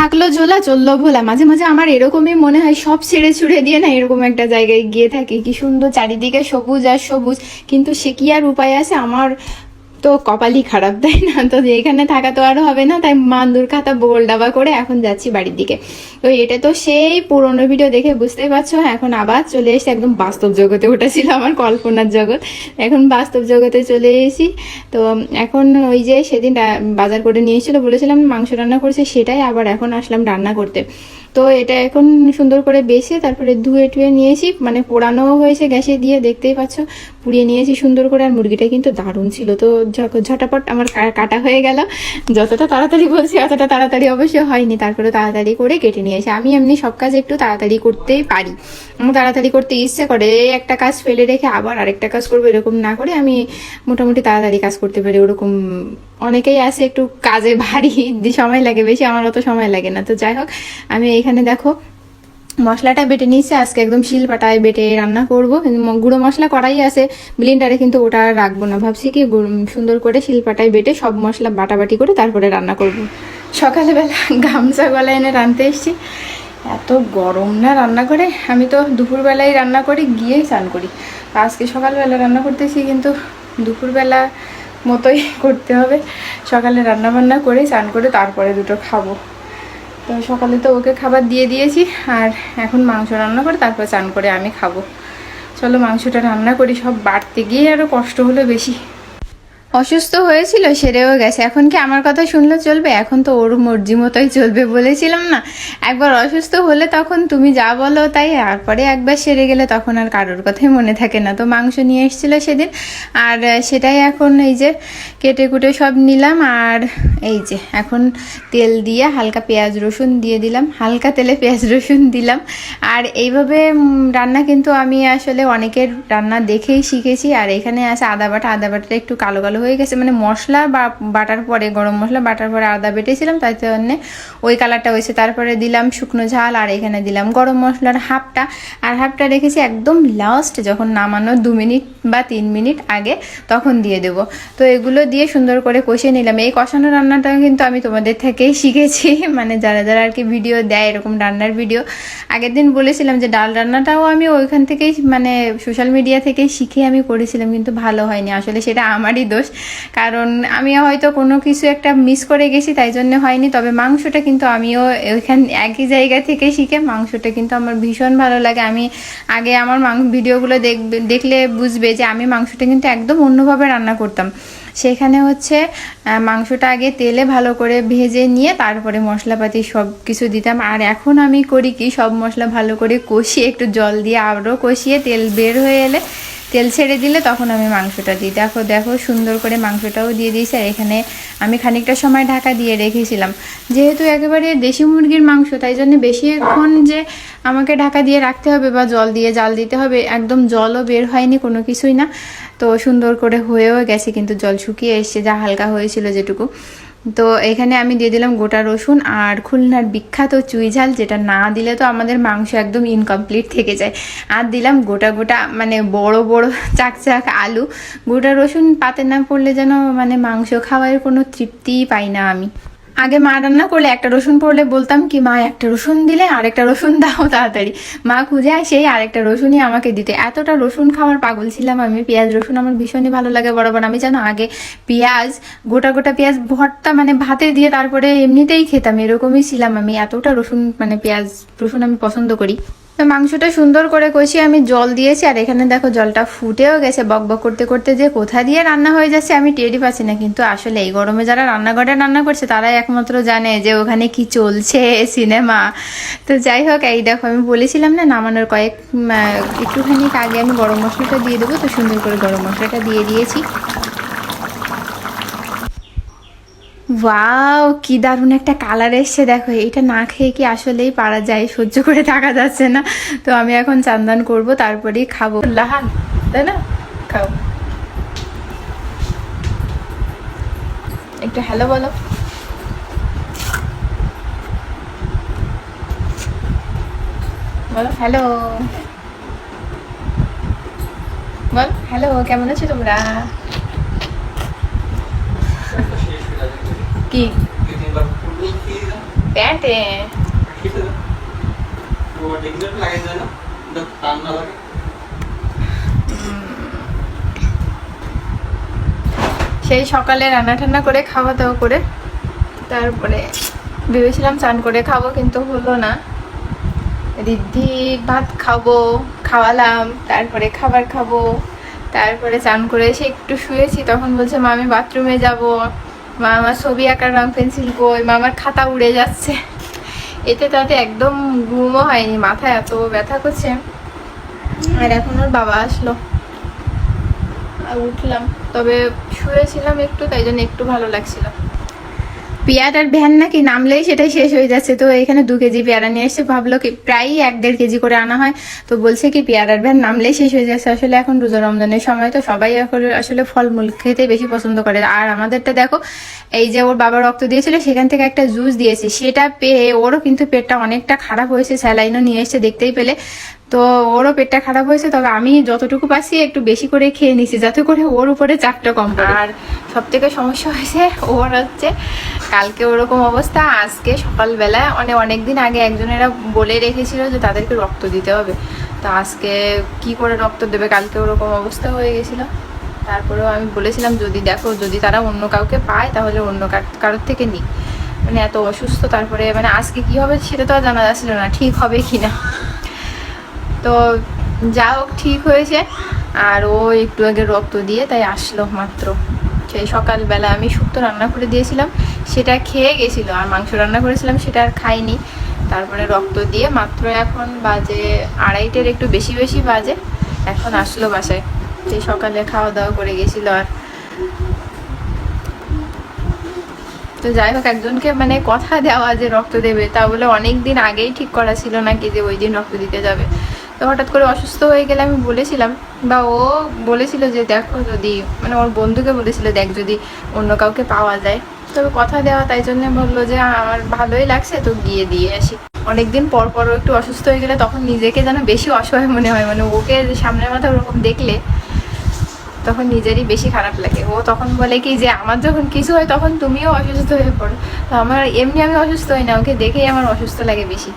থাকল ঝোলা, চলল ভোলা। মাঝে মাঝে আমার এরকমই মনে হয়, সব ছেড়ে ছুড়ে দিয়ে না এরকম একটা জায়গায় গিয়ে থাকি। কি সুন্দর চারিদিকে সবুজ আর সবুজ। কিন্তু সে কি আর উপায় আছে? আমার তো কপালই খারাপ, তাই না? তো এখানে থাকা তো আর হবে না, তাই মান্দুর খাতা বোল ডাবা করে এখন যাচ্ছি বাড়ির দিকে। তো এটা তো সেই পুরনো ভিডিও দেখে বুঝতেই পারছ, এখন আবার চলে এসে একদম বাস্তব জগতে। ওটা ছিল আমার কল্পনার জগৎ। এখন বাস্তব জগতে চলে এসেছি। তো এখন ওই যে সেদিন বাজার করে নিয়ে এসেছিল, বলেছিলাম মাংস রান্না করছে, সেটাই আবার এখন আসলাম রান্না করতে। তো এটা এখন সুন্দর করে বেছে তারপরে ধুয়ে টুয়ে নিয়েছি মানে পোড়ানো হয়েছে গ্যাসে দিয়ে, দেখতেই পাচ্ছ, পুড়িয়ে নিয়েছি সুন্দর করে, আর মুরগিটা কিন্তু দারুণ ছিল। তো ঝটাপট আমার কাটা হয়ে গেল। যতটা তাড়াতাড়ি বলছি, অতটা তাড়াতাড়ি অবশ্যই হয়নি। তারপরে তাড়াতাড়ি করে কেটে নিয়েছি আমি এমনি সব কাজ একটু তাড়াতাড়ি করতেই পারি। আমার তাড়াতাড়ি করতে ইচ্ছে করে। একটা কাজ ফেলে রেখে আবার আরেকটা কাজ করব, এরকম না করে আমি মোটামুটি তাড়াতাড়ি কাজ করতে পারি। ওরকম অনেকেই আছে একটু কাজে ভারী, সময় লাগে বেশি, আমার অত সময় লাগে না। তো যাই হোক, আমি এখানে দেখো মশলাটা বেটে নিয়েছি। আজকে একদম শিল পাটায় বেটে রান্না করব। গুঁড়ো মশলা করাই আছে। ব্লিন্ডারে কিন্তু ওটা রাখব না। ভাবছি কি সুন্দর করে শিল পাটায় বেটে সব মশলা বাটাবাটি করে তারপরে রান্না করব। সকালবেলা গামছা গলা এনে রাঁধতে এসেছি। এত গরম না রান্না করে আমি তো দুপুরবেলায় রান্না করি গিয়েই স্নান করি। আজকে সকালবেলা রান্না করতেছি কিন্তু দুপুরবেলা মতোই করতে হবে। সকালে রান্না বান্না করে স্নান করে তারপরে দুটো খাব। তো সকালে তো ওকে খাবার দিয়ে দিয়েছি, আর এখন মাংস রান্না করে তারপর চান করে আমি খাব। চলো মাংসটা রান্না করি, সব বাড়তে গিয়ে আরও কষ্ট হলো বেশি। অসুস্থ হয়েছিল, সেরেও গেছে। এখন কি আমার কথা শুনলে চলবে? এখন তো ওর মর্জি মতোই চলবে বলেছিলাম না। একবার অসুস্থ হলে তখন তুমি যা বলো তাই, তারপরে একবার সেরে গেলে তখন আর কারোর কথাই মনে থাকে না। তো মাংস নিয়ে এসেছিল সেদিন, আর সেটাই এখন এই যে কেটে কুটে সব নিলাম, আর এই যে এখন তেল দিয়ে হালকা পেঁয়াজ রসুন দিয়ে দিলাম, হালকা তেলে পেঁয়াজ রসুন দিলাম। আর এইভাবে রান্না কিন্তু আমি আসলে অনেকের রান্না দেখেই শিখেছি, আর এখানে আছে আদা বাটা। আদা বাটাটা একটু কালো কালো হয়ে গেছে। মানে মশলা বা বাটার পরে, গরম মশলা, বাটার পরে আদা বেটেছিলাম তাই জন্যে ওই কালারটা হয়েছে। তারপরে দিলাম শুকনো ঝাল, আর এখানে দিলাম গরম মশলার হাফটা। আর হাফটা রেখেছি একদম লাস্ট যখন নামানো দু মিনিট বা তিন মিনিট আগে, তখন দিয়ে দেব। তো এগুলো দিয়ে সুন্দর করে কষিয়ে নিলাম। এই কষানো রান্নাটা কিন্তু আমি তোমাদের থেকেই শিখেছি। মানে যারা যারা আর কি ভিডিও দেয়, এরকম রান্নার ভিডিও আগের দিন বলেছিলাম যে ডাল রান্নাটাও আমি ওইখান থেকেই মানে সোশ্যাল মিডিয়া থেকেই শিখে আমি করেছিলাম, কিন্তু ভালো হয়নি। আসলে সেটা আমারই দোষ। কারণ আমি হয়তো কোনো কিছু একটা মিস করে গেছি, তাই জন্য হয়নি। তবে মাংসটা কিন্তু আমিও ওইখান, একই জায়গা থেকে শিখে মাংসটা কিন্তু আমার ভীষণ ভালো লাগে। আমি আগে আমার মাংস ভিডিওগুলো দেখবে, দেখলে বুঝবে যে আমি মাংসটা কিন্তু একদম অন্যভাবে রান্না করতাম। সেখানে হচ্ছে মাংসটা আগে তেলে ভালো করে ভেজে নিয়ে তারপরে মশলাপাতি সব কিছু দিতাম। আর এখন আমি করি কি, সব মশলা ভালো করে কষিয়ে একটু জল দিয়ে আরও কষিয়ে তেল বের হয়ে এলে তেল ছেড়ে দিলে তখন আমি মাংসটা দিই। দেখো দেখো, সুন্দর করে মাংসটাও দিয়ে দিয়েছি। আর এখানে আমি খানিকটা সময় ঢাকা দিয়ে রেখেছিলাম। যেহেতু একেবারে দেশি মুরগির মাংস, তাই জন্য বেশিক্ষণ যে আমাকে ঢাকা দিয়ে রাখতে হবে বা জল দিয়ে জাল দিতে হবে, একদম জলও বের হয়নি, কোনো কিছুই না। তো সুন্দর করে হয়েও গেছে, কিন্তু জল শুকিয়ে এসছে, যা হালকা হয়েছিল যেটুকু। তো এখানে আমি দিয়ে দিলাম গোটা রসুন আর খুলনার বিখ্যাত চুই ঝাল, যেটা না দিলে তো আমাদের মাংস একদম ইনকমপ্লিট থেকে যায়। আর দিলাম গোটা গোটা মানে বড় বড় চাকচাক আলু। গোটা রসুন পাতে না পড়লে যেন মানে মাংস খাওয়ার কোনো তৃপ্তিই পাই না আমি। আগে মা রান্না করলে একটা রসুন পড়লে বলতাম কি, মা, একটা রসুন দিলে আরেকটা রসুন দাও তাড়াতাড়ি। মা খুঁজে আসে আরেকটা রসুনই আমাকে দিতে। এতটা রসুন খাওয়ার পাগল ছিলাম আমি। পেঁয়াজ, রসুন আমার ভীষণই ভালো লাগে বরাবর। আমি জানো আগে পেঁয়াজ, গোটা গোটা পেঁয়াজ ভর্তা মানে ভাতে দিয়ে তারপরে এমনিতেই খেতাম, এরকমই ছিলাম আমি। এতটা রসুন মানে পেঁয়াজ, রসুন আমি পছন্দ করি। তো মাংসটা সুন্দর করে কষিয়ে আমি জল দিয়েছি, আর এখানে দেখো জলটা ফুটেও গেছে। বক বক করতে করতে যে কোথা দিয়ে রান্না হয়ে যাচ্ছে আমি টেরই পাচ্ছি না। কিন্তু আসলে এই গরমে যারা রান্নাঘরে রান্না করছে, তারাই একমাত্র জানে যে ওখানে কি চলছে সিনেমা। তো যাই হোক, এই দেখো আমি বলেছিলাম না, নামানোর কয়েক একটুখানি আগে আমি গরম মশলাটা দিয়ে দেবো। তো সুন্দর করে গরম মশলাটা দিয়ে দিয়েছি। ওয়াও, কি দারুণ একটা কালার এসছে। দেখো, এটা না খেয়ে কি আসলেই পারা যায়, সহ্য করে থাকা যাচ্ছে না। তো আমি এখন চান্দান করব, তারপরেই খাব। লাহান, তাই না? খাও। একটু হ্যালো বলো। বলো হ্যালো বল হ্যালো কেমন আছো তোমরা? কি? প্যান্টে সেই সকালে রান্না টান্না করে, খাওয়া দাওয়া করে, তারপরে ভেবেছিলাম চান করে খাব, কিন্তু হলো না। রিদ্ধি ভাত খাব, খাওয়ালাম, তারপরে খাবার খাব, তারপরে চান করে এসে একটু শুয়েছি, তখন বলছে, মা, আমি বাথরুমে যাব। মা আমার ছবি আঁকার রং পেন্সিল, কই মামার খাতা উড়ে যাচ্ছে। এতে তাতে একদম ঘুমও হয়নি, মাথায় এত ব্যথা করছে। আর এখন ওর বাবা আসলো। উঠলাম, তবে শুয়েছিলাম একটু, তাই জন্য একটু ভালো লাগছিল। পেয়ারার ভ্যান নাকি নামলেই সেটাই শেষ হয়ে যাচ্ছে। তো এখানে দু কেজি পেয়ারা নিয়ে এসে ভাবলো কি প্রায়ই এক দেড় কেজি করে আনা হয়। তো বলছে কি পেয়ারার ভ্যান নামলেই শেষ হয়ে যাচ্ছে। আসলে এখন রোজা রমজানের সময় তো সবাই এখন আসলে ফলমূল খেতে বেশি পছন্দ করে। আর আমাদেরটা দেখো, এই যে ওর বাবা রক্ত দিয়েছিল, সেখান থেকে একটা জুস দিয়েছে। সেটা পেয়ে ওরও কিন্তু পেটটা অনেকটা খারাপ হয়েছে। স্যালাইনও নিয়ে এসে দেখতেই পেলে। তো ওরও পেটটা খারাপ হয়েছে, তবে আমি যতটুকু পাচ্ছি একটু বেশি করে খেয়ে নিছি, যাতে করে ওর উপরে চাপটা কম আর সব থেকে সমস্যা হয়েছে, ওর হচ্ছে কালকে ওরকম অবস্থা, আজকে সকালবেলা অনেক অনেক দিন আগে একজনেরা বলে রেখেছিল যে তাদেরকে রক্ত দিতে হবে। তো আজকে কি করে রক্ত দেবে, কালকে ওরকম অবস্থা হয়ে গেছিল। তারপরেও আমি বলেছিলাম, যদি দেখো, যদি তারা অন্য কাউকে পায়, তাহলে অন্য কার- কারোর থেকে নিই মানে এত অসুস্থ, তারপরে মানে আজকে কি হবে সেটা তো আর জানা যাচ্ছিল না, ঠিক হবে কি না তো যা হোক ঠিক হয়েছে। আর ও একটু আগে রক্ত দিয়ে তাই আসলো মাত্র। সেই সকালবেলা আমি শুক্তো রান্না করে দিয়েছিলাম, সেটা খেয়ে গেছিল। আর মাংস রান্না করেছিলাম, সেটা আর খাইনি। তারপরে রক্ত দিয়ে মাত্র এখন বাজে আড়াইটের একটু বেশি বেশি বাজে, এখন আসলো বাসায়। সেই সকালে খাওয়া দাওয়া করে গেছিল আর। তো যাই হোক, একজনকে মানে কথা দেওয়া যে রক্ত দেবে, তা বলে অনেক দিন আগেই ঠিক করা ছিল নাকি যে ওই দিন রক্ত দিতে যাবে। তো হঠাৎ করে অসুস্থ হয়ে গেলে আমি বলেছিলাম, বা ও বলেছিল যে দেখো যদি মানে ওর বন্ধুকে বলেছিল দেখ যদি অন্য কাউকে পাওয়া যায়। তবে কথা দেওয়া তাই জন্য বলল যে আমার ভালোই লাগছে, তো গিয়ে দিয়ে আসি। অনেকদিন পর পরও একটু অসুস্থ হয়ে গেলে তখন নিজেকে যেন বেশি অসহায় মনে হয় মানে ওকে সামনের মাথা ওরকম দেখলে তখন নিজেরই বেশি খারাপ লাগে। ও তখন বলে কি যে, আমার যখন কিছু হয় তখন তুমিও অসুস্থ হয়ে পড়ো। তো আমার, এমনি আমি অসুস্থ হই না, ওকে দেখেই আমার অসুস্থ লাগে বেশি।